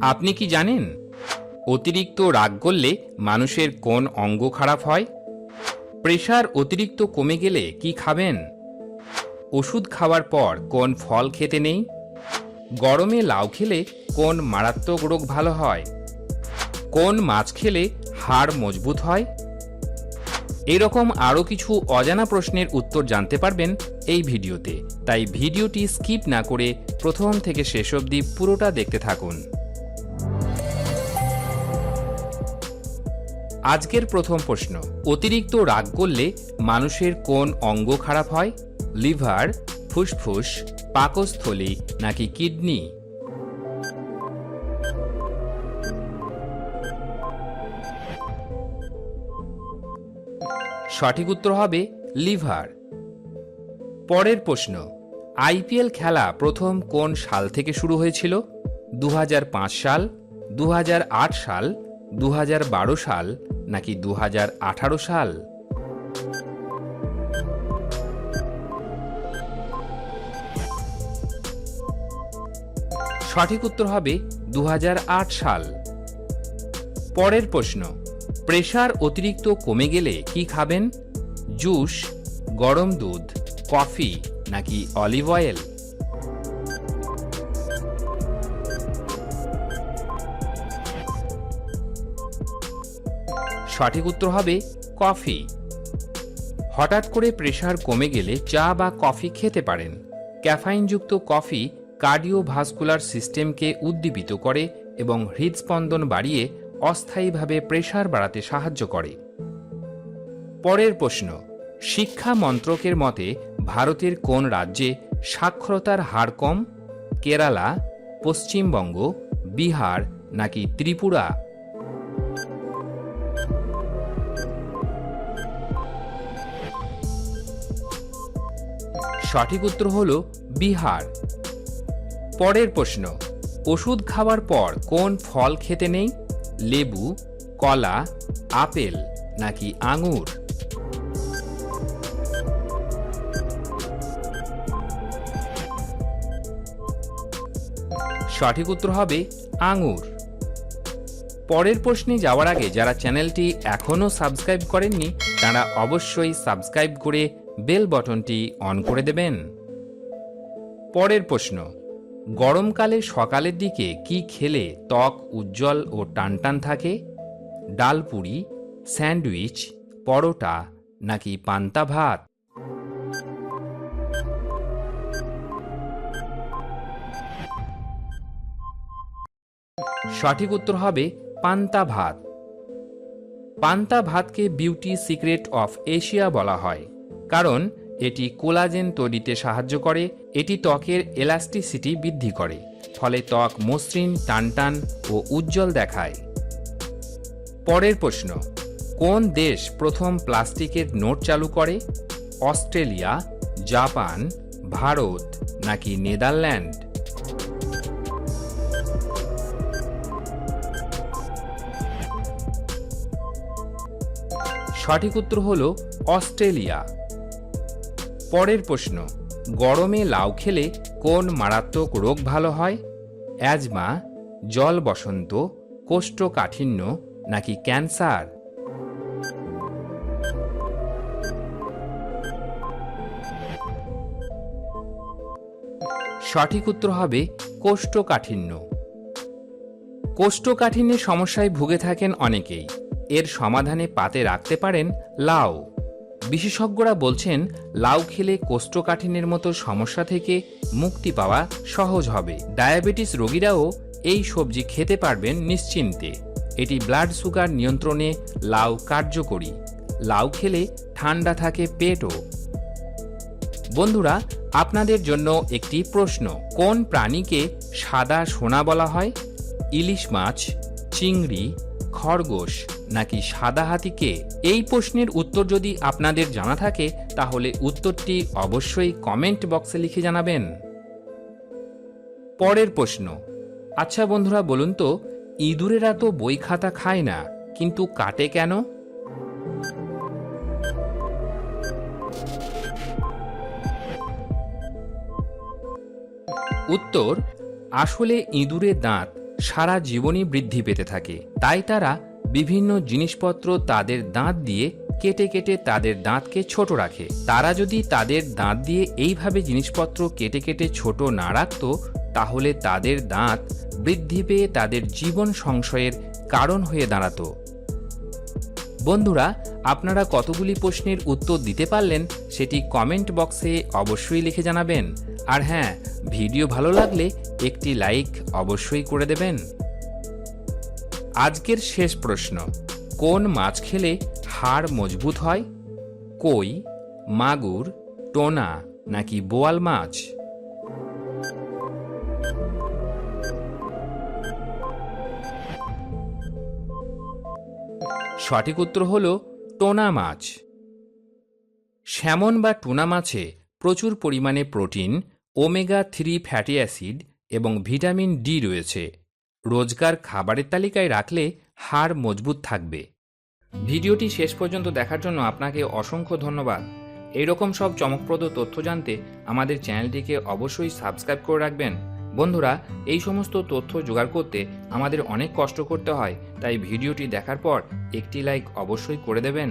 আপনি কি জানেন? অতিরিক্ত রাগ করলে মানুষের কোন অঙ্গ খারাপ হয়? প্রেশার অতিরিক্ত কমে গেলে কি খাবেন? ওষুধ খাওয়ার পর কোন ফল খেতে নেই? গরমে লাউ খেলে কোন মারাত্মক রোগ ভালো হয়? কোন মাছ খেলে হাড় মজবুত হয়? এরকম আরও কিছু অজানা প্রশ্নের উত্তর জানতে পারবেন এই ভিডিওতে। তাই ভিডিওটি স্কিপ না করে প্রথম থেকে শেষ অবধি পুরোটা দেখতে থাকুন। আজকের প্রথম প্রশ্ন, অতিরিক্ত রাগ করলে মানুষের কোন অঙ্গ খারাপ হয়? লিভার, ফুসফুস, পাকস্থলী নাকি কিডনি? সঠিক উত্তর হবে লিভার। পরের প্রশ্ন, আইপিএল খেলা প্রথম কোন সাল থেকে শুরু হয়েছিল? দু হাজার পাঁচ সাল দু হাজার আট সাল দু হাজার বারো সাল নাকি দু হাজার আঠারো সাল? সঠিক উত্তর হবে দু হাজার আট সাল। পরের প্রশ্ন প্রেশার অতিরিক্ত কমে গেলে কি খাবেন? জুস, গরম দুধ, কফি নাকি অলিভ অয়েল? সঠিক উত্তর হবে কফি। হঠাৎ করে প্রেশার কমে গেলে চা বা কফি খেতে পারেন। ক্যাফাইনযুক্ত কফি কার্ডিওভাস্কুলার সিস্টেমকে উদ্দীপিত করে এবং হৃদস্পন্দন বাড়িয়ে অস্থায়ীভাবে প্রেশার বাড়াতে সাহায্য করে। পরের প্রশ্ন, শিক্ষা মন্ত্রকের মতে ভারতের কোন রাজ্যে সাক্ষরতার হার কম? কেরালা, পশ্চিমবঙ্গ, বিহার নাকি ত্রিপুরা? সঠিক উত্তর হল বিহার। পরের প্রশ্ন, ওষুধ খাওয়ার পর কোন ফল খেতে নেই? লেবু, কলা, আপেল নাকি আঙুর? সঠিক উত্তর হবে আঙুর। পরের প্রশ্নে যাওয়ার আগে যারা চ্যানেলটি এখনও সাবস্ক্রাইব করেননি, তারা অবশ্যই সাবস্ক্রাইব করে বেল বটনটি অন করে দেবেন। পরের প্রশ্ন, গরমকালে সকালের দিকে কি খেলে ত্বক উজ্জ্বল ও টানটান থাকে? ডালপুরি স্যান্ডউইচ, পরোটা নাকি পান্তা ভাত? সঠিক উত্তর হবে পান্তা ভাত। পান্তা ভাতকে বিউটি সিক্রেট অফ এশিয়া বলা হয়। কারণ এটি কোলাজেন তৈরিতে সাহায্য করে, এটি ত্বকের এলাস্টিসিটি বৃদ্ধি করে, ফলে ত্বক মসৃণ, টানটান ও উজ্জ্বল দেখায়। পরের প্রশ্ন, কোন দেশ প্রথম প্লাস্টিকের নোট চালু করে? অস্ট্রেলিয়া, জাপান, ভারত নাকি নেদারল্যান্ড? সঠিক উত্তর হল অস্ট্রেলিয়া। পরের প্রশ্ন, গরমে লাউ খেলে কোন মারাত্মক রোগ ভালো হয়? অ্যাজমা, জল বসন্ত, কোষ্ঠকাঠিন্য নাকি ক্যান্সার? সঠিক উত্তর হবে কোষ্ঠকাঠিন্য। কোষ্ঠকাঠিন্যের সমস্যায় ভুগে থাকেন অনেকেই। এর সমাধানে পাতে রাখতে পারেন লাউ। বিশেষজ্ঞরা বলছেন, লাউ খেলে কোষ্ঠকাঠিন্যের মতো সমস্যা থেকে মুক্তি পাওয়া সহজ হবে। ডায়াবেটিস রোগীরাও এই সবজি খেতে পারবেন নিশ্চিন্তে। এটি ব্লাড সুগার নিয়ন্ত্রণে লাউ কার্যকরী। লাউ খেলে ঠান্ডা থাকে পেটও। বন্ধুরা, আপনাদের জন্য একটি প্রশ্ন, কোন প্রাণীকে সাদা সোনা বলা হয়? ইলিশ মাছ, চিংড়ি, খরগোশ নাকি সাদা হাতিকে? এই প্রশ্নের উত্তর যদি আপনাদের জানা থাকে, তাহলে উত্তরটি অবশ্যই কমেন্ট বক্সে লিখে জানাবেন। পরের প্রশ্ন। আচ্ছা বন্ধুরা, বলুন তো, ইঁদুরেরা তো বই খাতা খায় না, কিন্তু কাটে কেন? উত্তর, আসলে ইঁদুরের দাঁত সারা জীবনই বৃদ্ধি পেতে থাকে, তাই তারা বিভিন্ন জিনিসপত্র তাদের দাঁত দিয়ে কেটে কেটে তাদের দাঁতকে ছোট রাখে। তারা যদি তাদের দাঁত দিয়ে এইভাবে জিনিসপত্র কেটে কেটে ছোট না রাখত, তাহলে তাদের দাঁত বৃদ্ধি পেয়ে তাদের জীবন সংশয়ের কারণ হয়ে দাঁড়াত। বন্ধুরা, আপনারা কতগুলি প্রশ্নের উত্তর দিতে পারলেন সেটি কমেন্ট বক্সে অবশ্যই লিখে জানাবেন। আর হ্যাঁ ভিডিও ভালো লাগলে একটি লাইক অবশ্যই করে দেবেন। আজকের শেষ প্রশ্ন। কোন মাছ খেলে হাড় মজবুত হয়? কই, মাগুর, টোনা, নাকি বোয়াল মাছ? সঠিক উত্তর হল টোনা মাছ। স্যামন বা টুনা মাছে প্রচুর পরিমাণে protein, omega three fatty acid এবং ভিটামিন ডি রয়েছে। রোজকার খাবারের তালিকায় রাখলে হাড় মজবুত থাকবে। ভিডিওটি শেষ পর্যন্ত দেখার জন্য আপনাকে অসংখ্য ধন্যবাদ। এইরকম সব চমকপ্রদ তথ্য জানতে আমাদের চ্যানেলটিকে অবশ্যই সাবস্ক্রাইব করে রাখবেন। বন্ধুরা, এই সমস্ত তথ্য জোগাড় করতে আমাদের অনেক কষ্ট করতে হয়, তাই ভিডিওটি দেখার পর একটি লাইক অবশ্যই করে দেবেন।